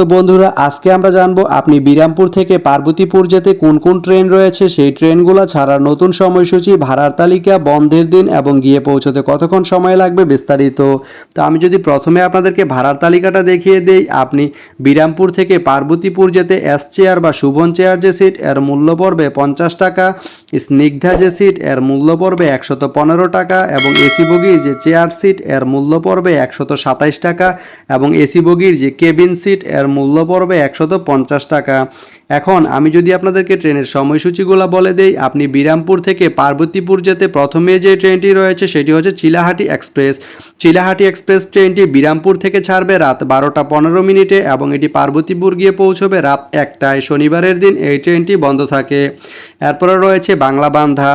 তো বন্ধুরা, আজকে আমরা জানব আপনি বিরামপুর থেকে পার্বতীপুর যেতে কোন কোন ট্রেন রয়েছে? সেই ট্রেনগুলো ছাড়ার নতুন সময়সূচি, ভাড়ার তালিকা, বন্ধের দিন এবং গিয়ে পৌঁছতে কতক্ষণ সময় লাগবে বিস্তারিত। তো আমি যদি প্রথমে আপনাদেরকে ভাড়ার তালিকাটা দেখিয়ে দেই, আপনি বিরামপুর থেকে পার্বতীপুর যেতে এস চেয়ার বা শুভন চেয়ার যে সিট এর মূল্য পড়বে পঞ্চাশ টাকা। স্নিগ্ধা যে সিট এর মূল্য পড়বে একশত পনেরো টাকা এবং এসি বগির যে চেয়ার সিট এর মূল্য পড়বে একশত সাতাইশ টাকা এবং এসি বগির যে কেবিন সিট এর মূল্য পড়বে একশত পঞ্চাশ টাকা। এখন আমি যদি আপনাদেরকে ট্রেনের সময়সূচিগুলো বলে দেই, আপনি বিরামপুর থেকে পার্বতীপুর যেতে প্রথমে যে ট্রেনটি রয়েছে সেটি হচ্ছে চিলাহাটি এক্সপ্রেস। চিলাহাটি এক্সপ্রেস ট্রেনটি বিরামপুর থেকে ছাড়বে রাত বারোটা পনেরো মিনিটে এবং এটি পার্বতীপুর গিয়ে পৌঁছবে রাত একটায়। শনিবারের দিন এই ট্রেনটি বন্ধ থাকে। এরপরে রয়েছে বাংলা বান্ধা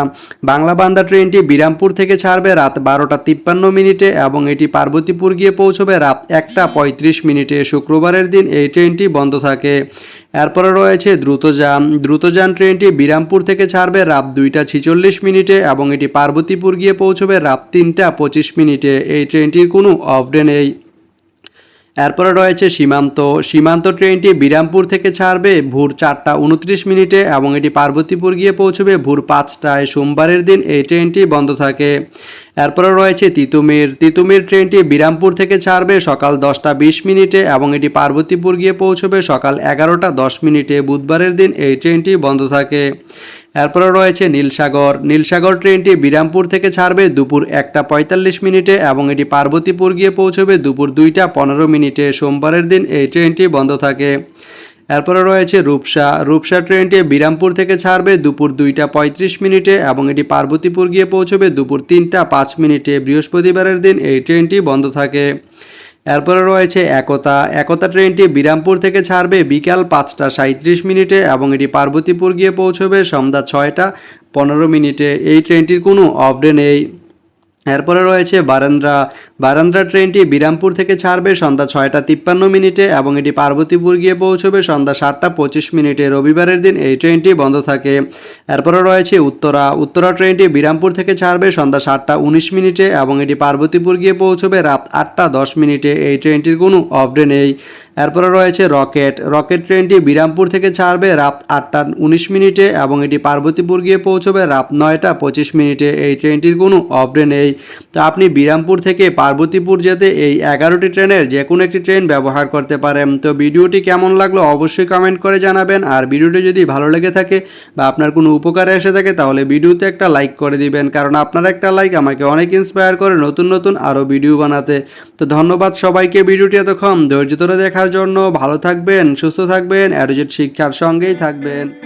বাংলা বান্ধা ট্রেনটি বিরামপুর থেকে ছাড়বে রাত বারোটা তিপ্পান্ন মিনিটে এবং এটি পার্বতীপুর গিয়ে পৌঁছবে রাত একটা পঁয়ত্রিশ মিনিটে। শুক্রবারের দিন এই ট্রেনটি বন্ধ থাকে। এরপরে রয়েছে দ্রুতযান। দ্রুতযান ট্রেনটি বিরামপুর থেকে ছাড়বে রাত দুইটা ছিচল্লিশ মিনিটে এবং এটি পার্বতীপুর গিয়ে পৌঁছবে রাত তিনটা পঁচিশ মিনিটে। এই ট্রেনটির কোনো অফ ডে নেই। এরপরে রয়েছে সীমান্ত। সীমান্ত ট্রেনটি বিরামপুর থেকে ছাড়বে ভোর চারটা উনত্রিশ মিনিটে এবং এটি পার্বতীপুর গিয়ে পৌঁছবে ভোর পাঁচটায় সোমবারের দিন এই ট্রেনটি বন্ধ থাকে। এরপরে রয়েছে তিতুমির। তিতুমির ট্রেনটি বিরামপুর থেকে ছাড়বে সকাল দশটা বিশ মিনিটে এবং এটি পার্বতীপুর গিয়ে পৌঁছবে সকাল এগারোটা দশ মিনিটে। বুধবারের দিন এই ট্রেনটি বন্ধ থাকে। এরপরে রয়েছে নীলসাগর। নীলসাগর ট্রেনটি বিরামপুর থেকে ছাড়বে দুপুর একটা পঁয়তাল্লিশ মিনিটে এবং এটি পার্বতীপুর গিয়ে পৌঁছবে দুপুর দুইটা পনেরো মিনিটে। সোমবারের দিন এই ট্রেনটি বন্ধ থাকে। এরপরে রয়েছে রূপসা। রূপসা ট্রেনটি বিরামপুর থেকে ছাড়বে দুপুর দুইটা পঁয়ত্রিশ মিনিটে এবং এটি পার্বতীপুর গিয়ে পৌঁছবে দুপুর তিনটা পাঁচ মিনিটে। বৃহস্পতিবারের দিন এই ট্রেনটি বন্ধ থাকে। এরপরে রয়েছে একতা। একতা ট্রেনটি বিরামপুর থেকে ছাড়বে বিকাল পাঁচটা সাঁত্রিশ মিনিটে এবং এটি পার্বতীপুর গিয়ে পৌঁছবে সন্ধ্যা ছয়টা পনেরো মিনিটে। এই ট্রেনটির কোনো অফ ডে নেই। এরপরে রয়েছে বারান্দ্রা। বারান্দ্রা ট্রেনটি বিরামপুর থেকে ছাড়বে সন্ধ্যা ছয়টা তিপ্পান্ন মিনিটে এবং এটি পার্বতীপুর গিয়ে পৌঁছবে সন্ধ্যা সাতটা পঁচিশ মিনিটে। রবিবারের দিন এই ট্রেনটি বন্ধ থাকে। এরপরে রয়েছে উত্তরা। উত্তরা ট্রেনটি বিরামপুর থেকে ছাড়বে সন্ধ্যা সাতটা উনিশ মিনিটে এবং এটি পার্বতীপুর গিয়ে পৌঁছবে রাত আটটা দশ মিনিটে। এই ট্রেনটির কোনো অফ ডে নেই। এরপরে রয়েছে রকেট। রকেট ট্রেনটি বিরামপুর থেকে ছাড়বে রাত আটটা উনিশ মিনিটে এবং এটি পার্বতীপুর গিয়ে পৌঁছবে রাত নয়টা পঁচিশ মিনিটে। এই ট্রেনটির কোনো অফ ডে নেই। তো আপনি বিরামপুর থেকে পার্বতীপুর যেতে এই এগারোটি ট্রেনের যে কোনো একটি ট্রেন ব্যবহার করতে পারেন। তো ভিডিওটি কেমন লাগল অবশ্যই কমেন্ট করে জানাবেন। আর ভিডিওটি যদি ভালো লেগে থাকে বা আপনার কোনো উপকারে এসে থাকে, তাহলে ভিডিওতে একটা লাইক করে দিবেন। কারণ আপনার একটা লাইক আমাকে অনেক ইন্সপায়ার করে নতুন নতুন আরও ভিডিও বানাতে। তো ধন্যবাদ সবাইকে ভিডিওটি এতক্ষণ ধৈর্য ধরে দেখার জন্য ভালো থাকবেন সুস্থ থাকবেন অ্যারোজেট শিক্ষার সঙ্গেই থাকবেন।